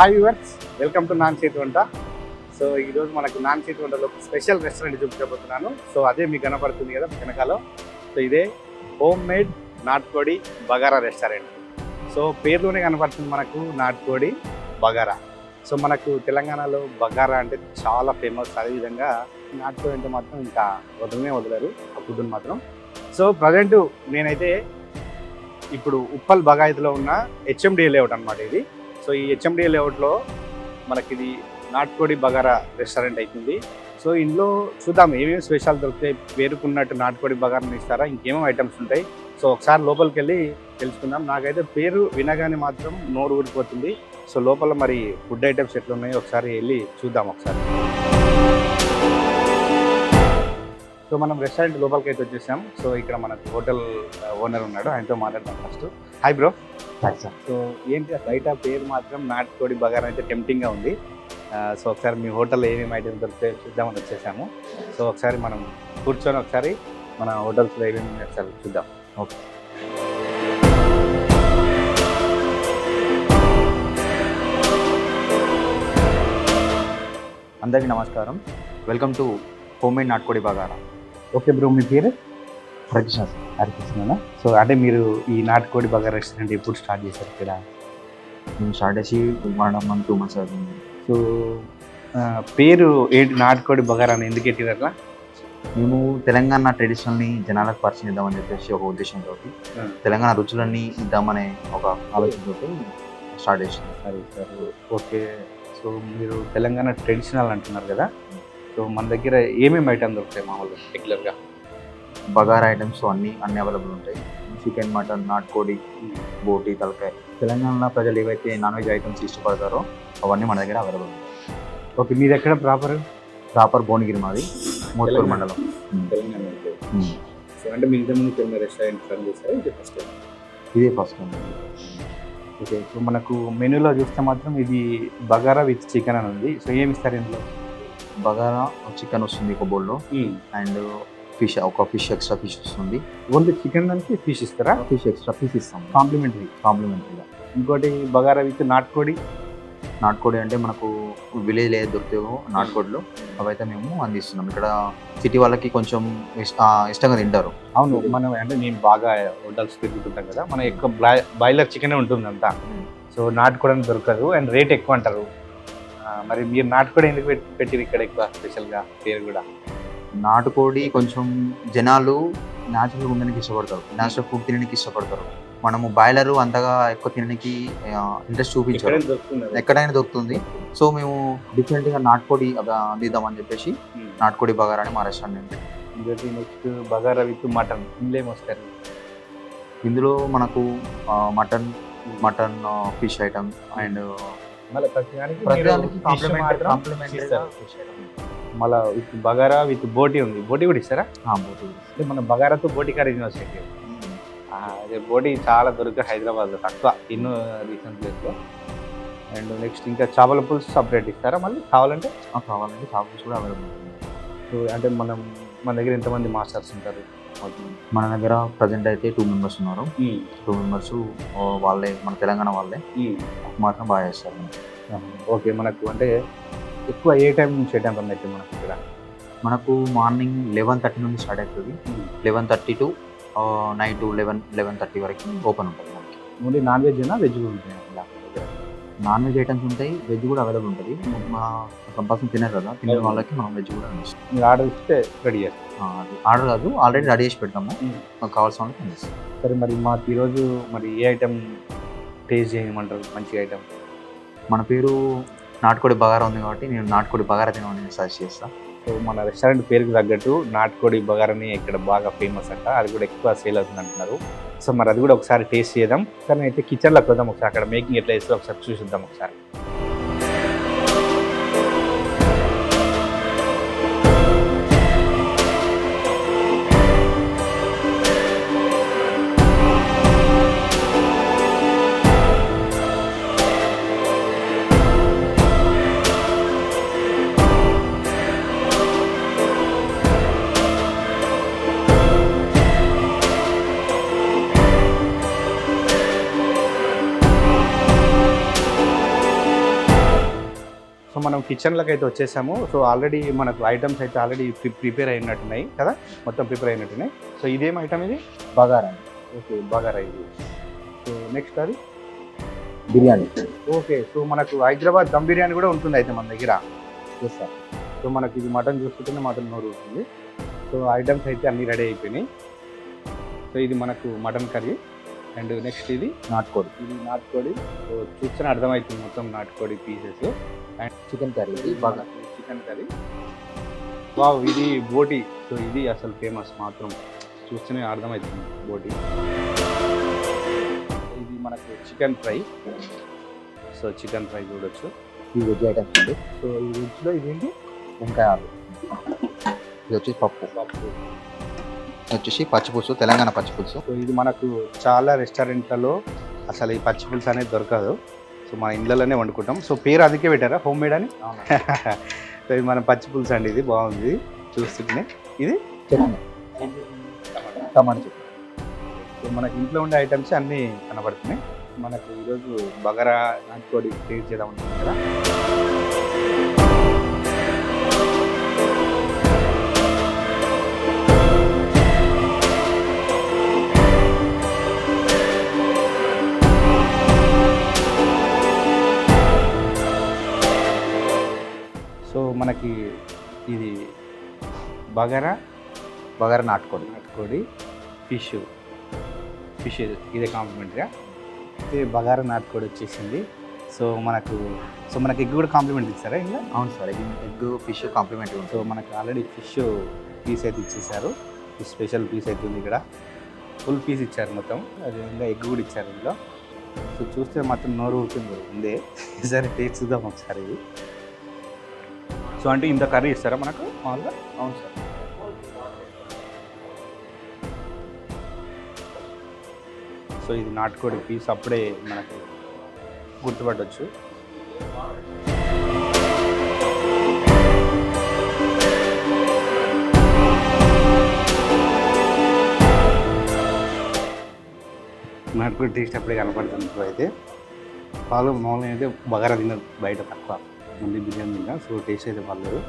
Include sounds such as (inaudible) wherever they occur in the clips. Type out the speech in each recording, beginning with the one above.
Hi viewers welcome to non చేతి వంట so ఈరోజు మనకు నాన్ చేతి వంటలో స్పెషల్ రెస్టారెంట్ చూపించబోతున్నాను. సో అదే మీకు కనపడుతుంది కదా వెనకాల. సో ఇదే హోమ్ మేడ్ నాటుకోడి బగారా రెస్టారెంట్ సో పేరులోనే కనపడుతుంది మనకు నాటుకోడి బగారా. సో మనకు తెలంగాణలో బగారా అంటే చాలా ఫేమస్ అదేవిధంగా నాటుకోడి అంటే మాత్రం ఇంకా వదలనే వదలరు. ఆ ఫుడ్ని మాత్రం. సో ప్రజెంట్ నేనైతే ఇప్పుడు ఉప్పల్ బగాయిత్లో ఉన్న హెచ్ఎండి లేఅవుట్ అనమాట ఇది. సో ఈ హెచ్ఎండి లేఅవుట్లో మనకి ఇది నాటుకోడి బగారా రెస్టారెంట్ అవుతుంది సో ఇందులో చూద్దాం ఏమేమి స్పెషల్ దొరుకుతాయి పేరుకున్నట్టు నాటుకోడి బగారాని ఇస్తారా ఇంకేమేమి ఐటమ్స్ ఉంటాయి. సో ఒకసారి లోపలికి వెళ్ళి తెలుసుకుందాం. నాకైతే పేరు వినగానే మాత్రం నోరు ఊడిపోతుంది సో లోపల మరి ఫుడ్ ఐటమ్స్ ఎట్లా ఒకసారి వెళ్ళి చూద్దాం ఒకసారి. సో మనం రెస్టారెంట్ లోపలికి అయితే వచ్చేసాం. సో ఇక్కడ మనకు హోటల్ ఓనర్ ఉన్నాడు. ఆయనతో మాట్లాడదాం first hi bro sir so ఏంటి ఆ బయట పేరు మాత్రం నాటుకోడి బగారా అయితే టెంప్టింగ్గా ఉంది. సో ఒకసారి మీ హోటల్లో ఏమేమి ఐటమ్స్ దొరికితే చూద్దామని వచ్చేసాము. సో ఒకసారి మనం కూర్చొని ఒకసారి మన హోటల్స్లో ఏమేమి ఉన్నాయో ఒకసారి చూద్దాం. ఓకే అందరికీ నమస్కారం. వెల్కమ్ టు హోమ్ మేడ్ నాటుకోడి బగారా. ఓకే బ్రో మీ పేరు? హరికృష్ణ సార్ హరికృష్ణ సో అంటే మీరు ఈ నాటుకోడి బగారా రెస్టారెంట్ ఎప్పుడు స్టార్ట్ చేశారు ఇక్కడ? మేము స్టార్ట్ చేసి వన్ మంత్ టూ మంత్స్ అవుతుంది. సో పేరు ఏంటి నాటుకోడి బగారా అని ఎందుకు ఎట్టిరు అట్లా? మేము తెలంగాణ ట్రెడిషనల్ని జనాలకు పరిచయం ఇద్దామని చెప్పేసి ఒక ఉద్దేశంతో. తెలంగాణ రుచులన్నీ ఇద్దామనే ఒక ఆలోచనతో స్టార్ట్ చేసాం సరే సార్. ఓకే. సో మీరు తెలంగాణ ట్రెడిషనల్ అంటున్నారు కదా? సో మన దగ్గర ఏమేమి ఐటమ్ దొరుకుతాయి మామూలుగా రెగ్యులర్గా? బగారా ఐటమ్స్ అన్నీ అన్నీ అవైలబుల్ ఉంటాయి. చికెన్ మటన్ నాటుకోడి బోటి తలకాయ. తెలంగాణ ప్రజలు ఏవైతే నాన్ వెజ్ ఐటమ్స్ ఇష్టపడతారో అవన్నీ మన దగ్గర అవైలబుల్ ఉంటాయి. ఓకే మీది ఎక్కడ ప్రాపర్? ప్రాపర్ భువనగిరి మాది మోత్కూరు తెలంగాణ. మండలం. తెలంగాణ ఉమ్. సో అంటే మీరు ఇంతకుముందు కొన్ని రెస్టారెంట్ రన్ చేశారు? ఇది ఫస్ట్ టైం ఇదే ఫస్ట్ టైం ఓకే ఇప్పుడు మనకు మెనూలో చూస్తే మాత్రం ఇది బగారా విత్ చికెన్ అని ఉంది. సో ఏమి ఇస్తారు ఇందులో? బగారా చికెన్ వస్తుంది ఒక బౌల్లో. అండ్ ఫిష్ ఒక ఫిష్ ఎక్స్ట్రా ఫిష్ వస్తుంది ఓన్లీ చికెన్ దానికి ఫిష్ ఇస్తారా? ఫిష్ ఎక్స్ట్రా ఫిష్ ఇస్తాం. కాంప్లిమెంటరీ కాంప్లిమెంటరీగా ఇంకోటి బగారా విత్ నాటుకోడి. నాటుకోడి అంటే మనకు విలేజ్ ఏది దొరుకుతాయో నాటుకోడిలో. అవైతే మేము అందిస్తున్నాం. ఇక్కడ సిటీ వాళ్ళకి కొంచెం ఇష్టంగా తింటారు. అవును మనం అంటే నేను బాగా హోటల్స్ తిరుగుతుంటాం కదా. మన ఎక్కువ బాయిలర్ చికెన్ ఉంటుంది అంతా. సో నాటుకోవడానికి దొరకదు అండ్ రేట్ ఎక్కువ అంటారు. మరి మీరు నాటుకోడి ఎందుకు పెట్టి ఇక్కడ ఎక్కువ స్పెషల్గా పేరు కూడా? నాటుకోడి కొంచెం జనాలు న్యాచురల్ ఉండడానికి ఇష్టపడతారు. న్యాచురల్ ఫుడ్ తినడానికి ఇష్టపడతారు. మనము బాయిలర్ అంతగా ఎక్కువ తినడానికి ఇంట్రెస్ట్ చూపించారు. ఎక్కడైనా దొరుకుతుంది సో మేము డిఫరెంట్గా నాటుకోడి అందిద్దామని చెప్పేసి నాటుకోడి బగారాని మా restaurant next bagara with mutton. ఇందులో ఇందులో మనకు mutton mutton fish item and complimentary. మళ్ళీ విత్ బగారా విత్ బోటి ఉంది. బోటి కూడా ఇస్తారా? అంటే మన బగారాతో బోటి కర్రీ వస్తాయి అదే బోటి చాలా దొరక హైదరాబాద్లో తక్కువ. ఇన్నో రీసెంట్ ప్లేస్లో. అండ్ నెక్స్ట్ ఇంకా చేపల పులుసు సపరేట్ ఇస్తారా మళ్ళీ? కావాలంటే? కావాలంటే చాపల్స్ కూడా అవైలబుల్ సో అంటే మనం మన దగ్గర ఎంతమంది మాస్టర్స్ ఉంటారు? మన దగ్గర ప్రజెంట్ అయితే టూ మెంబర్స్ ఉన్నారు. టూ మెంబర్స్ వాళ్ళే మన తెలంగాణ వాళ్ళే. మాత్రం బాగా చేస్తారు. ఓకే. మనకు అంటే ఎక్కువ ఏ టైం నుంచి ఏ టైం రన్ అయితే మనకు ఇక్కడ? మనకు మార్నింగ్ లెవెన్ థర్టీ నుండి స్టార్ట్ అవుతుంది. Eleven thirty to night eleven eleven thirty వరకు ఓపెన్ ఉంటుంది మనకి. ఓన్లీ నాన్ వెజ్ అయినా వెజ్ కూడా దగ్గర. నాన్ వెజ్ ఐటమ్స్ ఉంటాయి వెజ్ కూడా అవైలబుల్ ఉంటుంది. మా కంపల్సరీ తినారు కదా తినే వాళ్ళకి మనం వెజ్ కూడా అందిస్తాం మీరు ఆర్డర్ ఇస్తే రెడీ చేస్తాం. ఆర్డర్ కాదు ఆల్రెడీ రెడీ చేసి పెడతాము. మాకు కావాల్సిన వాళ్ళకి అందిస్తాం సరే మరి మాకు ఈరోజు మరి ఏ ఐటెం టేస్ట్ చేయమంటారు? మంచి ఐటెం మన పేరు నాటుకోడి బగారా ఉంది కాబట్టి నేను నాటుకోడి బగారా తినమని సజెస్ట్ చేస్తాను సో మన రెస్టారెంట్ పేరుకి తగ్గట్టు నాటుకోడి బగారని ఇక్కడ బాగా ఫేమస్ అంట. అది కూడా ఎక్కువ సేల్ అవుతుంది అంటున్నారు. సో మరి అది కూడా ఒకసారి టేస్ట్ చేద్దాం. సరే అయితే కిచెన్లోకి వద్దాం ఒకసారి. అక్కడ మేకింగ్ ఎట్లా వేస్తే ఒకసారి చూసిద్దాం ఒకసారి. కిచెన్లోకి అయితే వచ్చేసాము. సో ఆల్రెడీ మనకు ఐటమ్స్ అయితే ఆల్రెడీ ప్రిపేర్ అయినట్టున్నాయి కదా? మొత్తం ప్రిపేర్ అయినట్టున్నాయి. సో ఇదేం ఐటమ్ ఇది? బగారా. ఓకే బగారా ఇది. సో నెక్స్ట్ అది? బిర్యానీ. ఓకే సో మనకు హైదరాబాద్ దమ్ బిర్యానీ కూడా ఉంటుంది అయితే మన దగ్గర. ఎస్ సార్ సో మనకి ఇది మటన్ చూస్తుంటేనే మటన్ నోరు ఉంటుంది. సో ఐటమ్స్ అయితే అన్నీ రెడీ అయిపోయినాయి. సో ఇది మనకు మటన్ కర్రీ. అండ్ నెక్స్ట్ ఇది నాటుకోడి. ఇది నాటుకోడి. సో చూస్తేనే అర్థమవుతుంది మొత్తం నాటుకోడి పీసెస్. Chicken curry. ఇది బగారా చికెన్ కర్రీ. వావ్ ఇది బోటి. సో ఇది అసలు ఫేమస్ మాత్రం. చూస్తేనే అర్థమవుతుంది బోటి. ఇది మనకు chicken fry. So chicken fry చూడొచ్చు. ఈ వెజ్ ఐటమ్స్ ఉంది సో ఈ వెజ్లో ఇదేంటి? వంకాయ ఇది వచ్చేసి పప్పు. పప్పు. వచ్చేసి పచ్చిపులుసు తెలంగాణ పచ్చిపులుసు ఇది మనకు చాలా రెస్టారెంట్లలో అసలు ఈ పచ్చి పులుసు అనేది దొరకదు. సో మన ఇళ్ళలోనే వండుకుంటాం. సో పేరు అందుకే పెట్టారా? హోమ్ మేడ్ అని? (laughs) సో ఇది మన పచ్చి పులుసు అండి ఇది. బాగుంది. చూస్తుంటే. ఇది? టమాటా చట్నీ సో మనకి ఇంట్లో ఉండే ఐటమ్స్ అన్నీ కనబడుతున్నాయి. మనకు ఈరోజు బగారా నాటుకోడి టేస్ట్ చేద్దాం అనుకుంటున్నాం మనకి ఇది బగారా బగారా నాటుకోడి. నాటుకోడి. ఫిష్ ఫిష్ ఇదే కాంప్లిమెంటరీగా ఇది బగారా నాటుకోడి వచ్చేసింది. సో మనకు సో మనకి ఎగ్ కూడా కాంప్లిమెంట్ ఇస్తారా ఇంకా అవును sir egg fish complimentary so మనకు ఆల్రెడీ ఫిష్ పీస్ అయితే ఇచ్చేసారు. స్పెషల్ పీస్ అయితే ఉంది ఇక్కడ. ఫుల్ పీస్ ఇచ్చారు మొత్తం. అది ఇంకా ఎగ్ కూడా ఇచ్చారు ఇందులో. సో చూస్తే మాత్రం నోరు ఊరుతుంది. ఉందే. (laughs) సరే టేస్ట్ చూద్దాం ఒకసారి. ఇది సో అంటే ఇంత కర్రీ ఇస్తారా మనకు మామూలుగా? అవును సార్. సో ఇది నాటుకోడి పీస్ అప్పుడే మనకు గుర్తుపట్టవచ్చు నాటుకోడి టేస్ట్ కనపడుతుంది అయితే. పాలు మామూలుగా అయితే బగారా తిన్నారు బయట తక్కువ. మళ్ళీ బిర్యానీ తిన్నా సో టేస్ట్ అయితే పర్లేదు.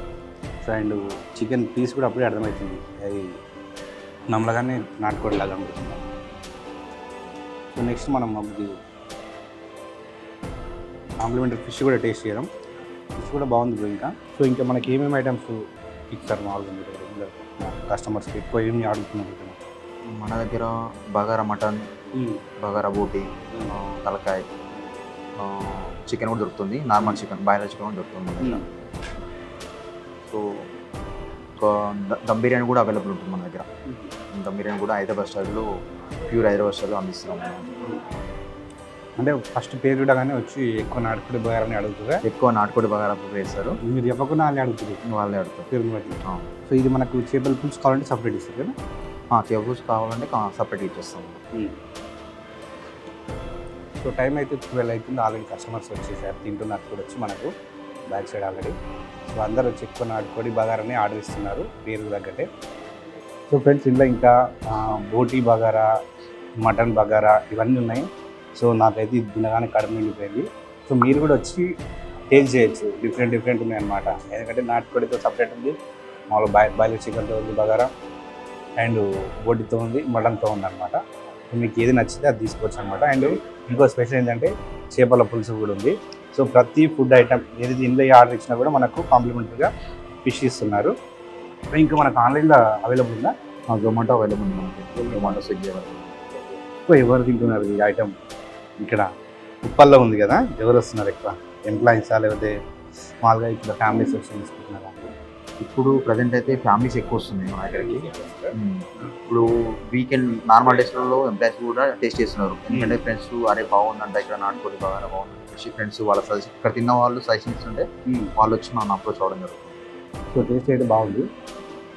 సో అండ్ చికెన్ పీస్ కూడా అప్పుడే అర్థమవుతుంది. అది నమ్మలగానే నాటుకోడి లాగా అనిపిస్తుంది సో నెక్స్ట్ మనం అది కాంప్లిమెంటరీ ఫిష్ కూడా టేస్ట్ చేయడం ఫిష్ కూడా బాగుంది బ్రో ఇంకా. సో ఇంకా మనకి ఏమేమి ఐటమ్స్ ఇస్తారు మామూలుగా మీరు రెగ్యులర్ కస్టమర్స్కి ఎక్కువ ఏమి ఇక్కడ మన దగ్గర బగారా మటన్ బగారా బోటి తలకాయ. చికెన్ కూడా దొరుకుతుంది. నార్మల్ చికెన్ బాయిలర్ చికెన్ కూడా దొరుకుతుంది. సో దమ్ బిర్యానీ కూడా అవైలబుల్ ఉంటుంది మన దగ్గర. దమ్ బిర్యానీ కూడా హైదరాబాద్ స్టైల్లో ప్యూర్ హైదరాబాద్ స్టైల్లో అందిస్తున్నాం. అంటే ఫస్ట్ పేరు చూడగానే వచ్చి ఎక్కువ నాటుకుడి బగారని అడుగుతుందా? ఎక్కువ నాటుకోడి బగారా చేస్తారు మీరు చెప్పకుండా వాళ్ళే అడుగుతుంది వాళ్ళే అడుగుతారు. బట్టి సో ఇది మనకు చేపల పులుసు కావాలంటే సపరేట్ ఇస్తారు కదా? చేపూస్ కావాలంటే సపరేట్ ఇచ్చేస్తాం సో టైం అయితే ట్వెల్వ్ అవుతుంది. ఆల్రెడీ కస్టమర్స్ వచ్చేసారు. తింటున్నారు కూడా వచ్చి మనకు బ్యాక్ సైడ్ ఆల్రెడీ. సో అందరు వచ్చి ఎక్కువ నాటుకోడి బగారాన్ని ఆర్డర్ ఇస్తున్నారు. పేరు తగ్గట్టే. సో ఫ్రెండ్స్ ఇందులో ఇంకా బోటీ బగారా మటన్ బగారా ఇవన్నీ ఉన్నాయి. సో నాకైతే ఇది తినగానే కడుపు నిండిపోయింది. సో మీరు కూడా వచ్చి టేస్ట్ చేయొచ్చు. డిఫరెంట్ డిఫరెంట్ ఉన్నాయి అనమాట ఎందుకంటే నాటుకోడితో సపరేట్ ఉంది. మామూలు బాయ్ బాయిలర్ చికెన్తో ఉంది బగారా. అండ్ బోటితో ఉంది మటన్తో ఉంది అనమాట మీకు ఏది నచ్చితే అది తీసుకోవచ్చు అనమాట అండ్ ఇంకో స్పెషల్ ఏంటంటే చేపల పులుసు కూడా ఉంది. సో ప్రతి ఫుడ్ ఐటమ్ ఏది ఇందులో ఆర్డర్ ఇచ్చినా కూడా మనకు కాంప్లిమెంటరీగా ఫిష్ ఇస్తున్నారు. ఇంకా మనకు ఆన్లైన్లో అవైలబుల్ ఉందా? జొమాటో అవైలబుల్ ఉంది జొమాటో స్విగ్గీ అవైలబుల్ ఎక్కువ ఎవరు తింటున్నారు ఈ ఐటమ్ ఇక్కడ ఉప్పల్లో ఉంది కదా ఎవరు వస్తున్నారు ఎక్కువ? ఎంప్లాయీసా లేకపోతే మామూలుగా ఇక్కడ ఫ్యామిలీస్ వచ్చి తీసుకుంటున్నారా? ఇప్పుడు ప్రజెంట్ అయితే ఫ్యామిలీస్ ఎక్కువ వస్తున్నాయి మన దగ్గరికి. ఇప్పుడు వీకెండ్ నార్మల్ డేస్లలో ఎంప్లాయీస్ కూడా టేస్ట్ చేస్తున్నారు. ఎందుకంటే ఫ్రెండ్స్ అరే బాగుందంట ఇక్కడ నాటుకోడి బాగా బాగుంది చెప్పేసి ఫ్రెండ్స్ వాళ్ళ సజెషన్ ఇక్కడ తిన్న వాళ్ళు సజెషన్ ఇస్తుంటే వాళ్ళు వచ్చి నన్ను అప్రోచ్ అవ్వడం జరుగుతుంది. సో టేస్ట్ అయితే బాగుంది.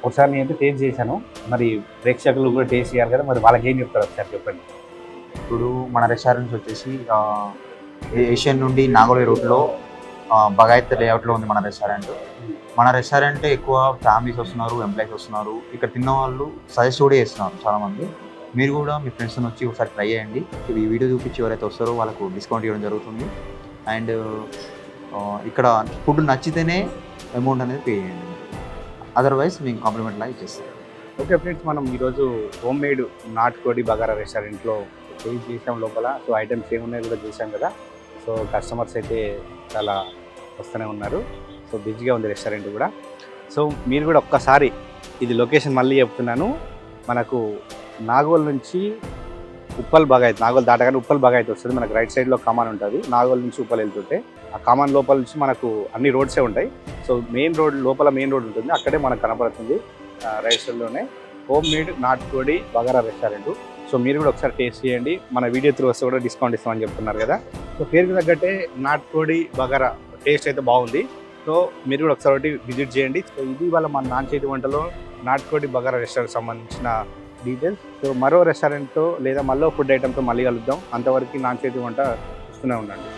ఒకసారి నేను అయితే టేస్ట్ చేశాను. మరి ప్రేక్షకులు కూడా టేస్ట్ చేయాలి కదా మరి వాళ్ళకి ఏం చెప్తారు ఒకసారి చెప్పండి. ఇప్పుడు మన రెస్టారెంట్స్ వచ్చేసి ఏషియన్ నుండి నాగోలి రూట్లో బగాయత్ లేఅవుట్లో ఉంది మన రెస్టారెంట్ మన రెస్టారెంట్ ఎక్కువ ఫ్యామిలీస్ వస్తున్నారు ఎంప్లాయీస్ వస్తున్నారు. ఇక్కడ తిన్న వాళ్ళు సజెస్ట్ కూడా చేస్తున్నారు చాలామంది. మీరు కూడా మీ ఫ్రెండ్స్ని వచ్చి ఒకసారి ట్రై చేయండి. ఈ వీడియో చూపించి ఎవరైతే వస్తారో వాళ్ళకు డిస్కౌంట్ ఇవ్వడం జరుగుతుంది. అండ్ ఇక్కడ ఫుడ్ నచ్చితేనే అమౌంట్ అనేది పే చేయండి. అదర్వైజ్ మేము కాంప్లిమెంట్ లాగా ఇచ్చేస్తాం. ఓకే ఫ్రెండ్స్ మనం ఈరోజు హోమ్ మేడ్ నాటుకోడి బగారా రెస్టారెంట్లో చేసాం లోపల. సో ఐటమ్స్ ఏమున్నాయో కూడా చూసాం కదా. సో కస్టమర్స్ అయితే చాలా వస్తూనే ఉన్నారు. సో బిజీగా ఉంది రెస్టారెంట్ కూడా. సో మీరు కూడా ఒక్కసారి ఇది లొకేషన్ మళ్ళీ చెప్తున్నాను. మనకు నాగోల్ నుంచి ఉప్పల్ బగాయత్ నాగోల్ దాటగానే ఉప్పల్ బగాయత్ వస్తుంది. మనకు రైట్ సైడ్లో కామన్ ఉంటుంది. నాగోల్ నుంచి ఉప్పల్ వెళ్తుంటే ఆ కామన్ లోపల నుంచి మనకు అన్ని రోడ్సే ఉంటాయి. సో మెయిన్ రోడ్ లోపల మెయిన్ రోడ్ ఉంటుంది. అక్కడే మనకు కనపడుతుంది. రైట్ సైడ్లోనే హోమ్ మేడ్ నాటుకోడి బగారా రెస్టారెంట్. సో మీరు కూడా ఒకసారి టేస్ట్ చేయండి. మన వీడియో త్రూ వస్తే కూడా డిస్కౌంట్ ఇస్తామని చెప్తున్నారు కదా. సో పేరుకి తగ్గట్టే నాటుకోడి బగారా టేస్ట్ అయితే బాగుంది. సో మీరు కూడా ఒకసారి విజిట్ చేయండి. సో ఇది వాళ్ళ మన నాన్ చేతి వంటలో నాటుకోడి బగారా రెస్టారెంట్ సంబంధించిన డీటెయిల్స్ సో మరో రెస్టారెంట్తో లేదా మళ్ళీ ఫుడ్ ఐటెంతో మళ్ళీ కలుద్దాం. అంతవరకు నాన్ చేతి వంట చూస్తూనే ఉండండి.